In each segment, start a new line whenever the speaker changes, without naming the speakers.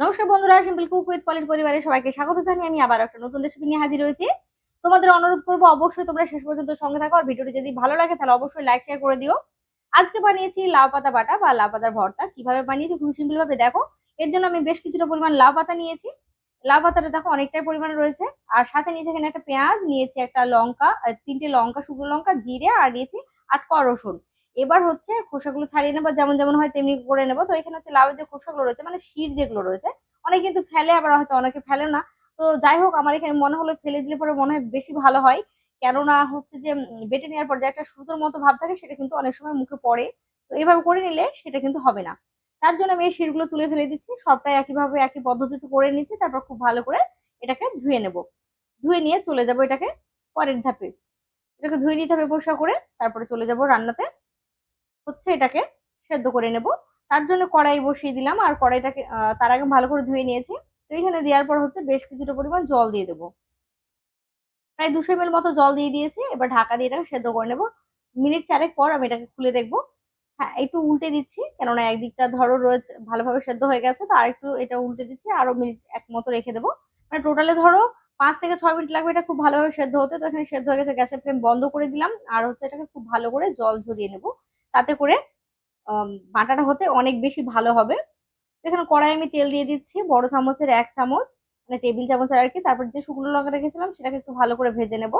নমস্কার বন্ধুরা simple cook with পলির পরিবারের সবাইকে স্বাগত জানিয়ে আমি আবার একটা নতুন রেসিপি নিয়ে হাজির হয়েছি। তোমাদের অনুরোধ করব অবশ্যই তোমরা শেষ পর্যন্ত সঙ্গে থাকো আর ভিডিওটি যদি ভালো লাগে তাহলে অবশ্যই লাইক শেয়ার করে দিও। আজকে বানিয়েছি লাউ পাতা বাটা বা লাউ পাতার ভর্তা। কীভাবে বানিয়েছি খুব সিম্পল ভাবে দেখো। এর জন্য আমি বেশ কিছুটা পরিমাণ লাউ পাতা নিয়েছি। লাউ পাতাটা দেখো অনেকটাই পরিমাণ রয়েছে। আর সাথে নিয়েছি এখানে একটা পেঁয়াজ, নিয়েছি একটা লঙ্কা তিনটে লঙ্কা, শুকনো লঙ্কা, জিরে, আর নিয়েছি আট কোয়া রসুন। এবার হচ্ছে খোসাগুলো ছাড়িয়ে নেব, যেমন যেমন হয় তেমনি করে নেব। তো এখানে হচ্ছে লাউয়ের যে খোসাগুলো রয়েছে মানে শির যেগুলো রয়েছে, অনেকে কিন্তু ফেলে, আবার হয়তো অনেকে ফেলে না। তো যাই হোক, আমার এখানে মনে হলো ফেলে দিলে পরে মনে হয় বেশি ভালো হয়। কেননা হচ্ছে যে বেটে নেওয়ার পর যে একটা সুতোর মতো ভাব থাকে, সেটা কিন্তু অনেক সময় মুখে পড়ে। তো এইভাবে করে নিলে সেটা কিন্তু হবে না। তার জন্য আমি এই শিরগুলো তুলে ফেলে দিচ্ছি, সবটাই একইভাবে একই পদ্ধতিতে করে নিচ্ছি, তারপর খুব ভালো করে এটাকে ধুয়ে নেব। ধুয়ে নিয়ে চলে যাব এটাকে পরের ধাপে। এটাকে ধুয়ে নিতে হবে পরিষ্কার করে, তারপরে চলে যাব রান্নাতে। হচ্ছে এটাকে সেদ্ধ করে নেব। তার জন্য কড়াই বসিয়ে দিলাম আর কড়াইটাকে তার আগে ভালো করে ধুয়ে নিয়েছি। তো এখানে দেওয়ার পর হচ্ছে বেশ কিছুটা পরিমাণ জল দিয়ে দেবো। প্রায় দুশো এমএল মতো জল দিয়ে দিয়েছি। এবার ঢাকা দিয়ে এটাকে সেদ্ধ করে নেব। মিনিট চারেক পর আমি এটাকে খুলে দেখব। হ্যাঁ একটু উল্টে দিচ্ছি, কেননা একদিকটা ধরো রয়েছে, ভালোভাবে সেদ্ধ হয়ে গেছে, তো আর একটু এটা উল্টে দিচ্ছি, আরও মিনিট এক মতো রেখে দেবো। মানে টোটালে ধরো পাঁচ থেকে ছয় মিনিট লাগবে এটা খুব ভালোভাবে সেদ্ধ হতে। তো এখানে সেদ্ধ হয়ে গেছে, গ্যাসের ফ্লেম বন্ধ করে দিলাম। আর হচ্ছে এটাকে খুব ভালো করে জল ঝরিয়ে নেব। তাতে করে বাটাটা হতে অনেক বেশি ভালো হবে। এখানে কড়াই আমি তেল দিয়ে দিচ্ছি, বড় চামচের এক চামচ মানে টেবিল চামচের আর কি। তারপর যে শুকনো লঙ্কা রেখেছিলাম, সেটাকে একটু ভালো করে ভেজে নেব।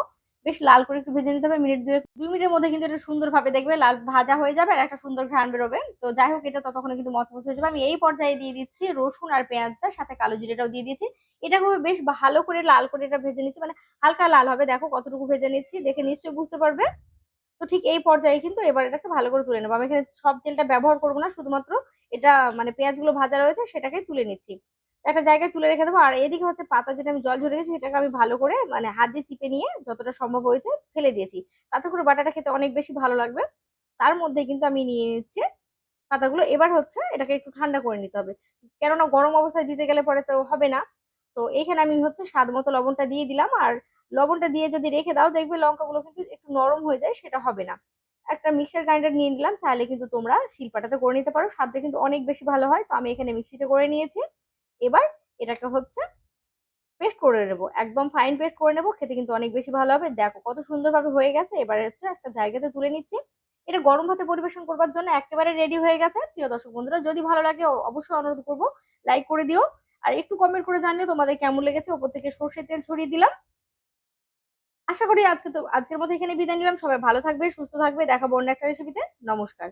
বেশ লাল করে একটু ভেজে নিতে হবে, মিনিট দুই দুই মিনিটের মধ্যে কিন্তু এটা সুন্দরভাবে দেখবে লাল, ভাজা হয়ে যাবে আর একটা সুন্দর ঘ্রাণ বেরোবে। তো যাই হোক, এটা ততক্ষণে কিন্তু মচমচ হয়ে যাবে। আমি এই পর্যায়ে দিয়ে দিচ্ছি রসুন আর পেঁয়াজটা, সাথে কালো জিরেটাও দিয়ে দিয়েছি। এটা হবে বেশ ভালো করে লাল করে এটা ভেজে নিচ্ছি মানে হালকা লাল হবে। দেখো কতটুকু ভেজে নিচ্ছি, দেখে নিশ্চয়ই বুঝতে পারবে। তো ঠিক এই পর্যায়ে কিন্তু এবার এটাকে ভালো করে তুলে নেব। আমি এখানে সব তেলটা ব্যবহার করব না, শুধুমাত্র এটা মানে পেঁয়াজগুলো ভাজা রয়েছে সেটাকে তুলে নিচ্ছি। একটা জায়গায় তুলে রেখে দেবো। আর এদিকে হচ্ছে পাতা যেটা আমি জল ঝরে গেছি সেটাকে আমি ভালো করে মানে হাত দিয়ে চিপে নিয়ে যতটা সম্ভব হয়েছে ফেলে দিয়েছি। তাতে করে বাটাটা খেতে অনেক বেশি ভালো লাগবে। তার মধ্যে কিন্তু আমি নিয়ে নিচ্ছি পাতাগুলো। এবার হচ্ছে এটাকে একটু ঠান্ডা করে নিতে হবে। কেননা গরম অবস্থায় দিতে গেলে পরে তো হবে না। তো এখানে আমি হচ্ছে স্বাদ মতো লবণটা দিয়ে দিলাম। আর লবণটা দিয়ে যদি রেখে দাও, দেখবে লঙ্কাগুলো কিন্তু একটু নরম হয়ে যায়, সেটা হবে না। একটা মিক্সার গ্রাইন্ডার নিয়ে নিলাম, চাইলে কিন্তু তোমরা শিলপাটাতে করে নিতে পারো, স্বাদটা কিন্তু অনেক বেশি ভালো হয়, তো আমি এখানে মিক্সিতে করে নিয়েছি। এবার এটাকে হচ্ছে পেস্ট করে নেব, একদম ফাইন পেস্ট করে নেব, খেতে কিন্তু অনেক বেশি ভালো হবে। দেখো কত সুন্দরভাবে হয়ে গেছে, এবারে হচ্ছে একটা জায়গাতে তুলে নিচ্ছি। এটা গরম ভাতে পরিবেশন করবার জন্য একেবারে রেডি হয়ে গেছে। প্রিয় দর্শক বন্ধুরা, যদি ভালো লাগে অবশ্যই অনুরোধ করব লাইক করে দিও। আর একটু কমেন্ট করে জানিও তোমাদের কেমন লেগেছে। ওপর থেকে সর্ষের তেল ছড়িয়ে দিলাম। আশা করি আজকে তো, আজকের মতো এখানে বিদায় নিলাম। সবাই ভালো থাকবে, সুস্থ থাকবে। দেখাবো অন্য একটা রেসিপিতে নমস্কার।